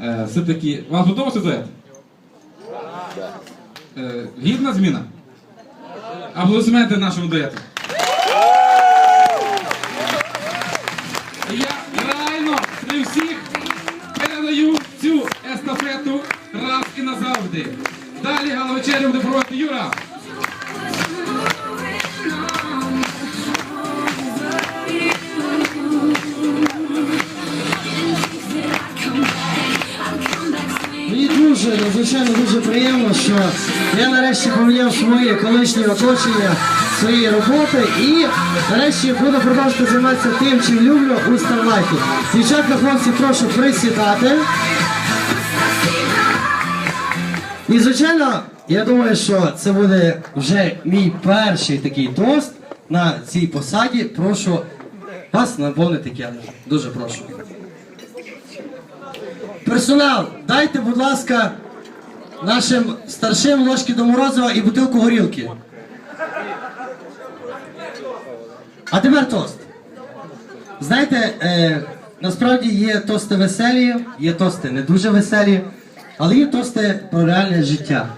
Е, Все-таки, вам сподобався дует? Е, Гідна зміна? Аплодисменти нашому дуету. Я реально при всіх передаю цю естафету раз і назавжди. Далі галавечерю буде проводити Юра. Дуже, надзвичайно дуже приємно, що я нарешті поміняв своє колишнє оточення, свої роботи і нарешті буду продовжувати займатися тим, чим люблю у Старлайфі. Дівчатка, хлопці, прошу присідати. І звичайно, я думаю, що це буде вже мій перший такий тост на цій посаді. Прошу вас наповнити келих. Дуже прошу. Персонал, дайте, будь ласка, нашим старшим ложки до Морозова і бутилку горілки. А тепер тост. Знаєте, е, насправді є тости веселі, є тости не дуже веселі, але є тости про реальне життя.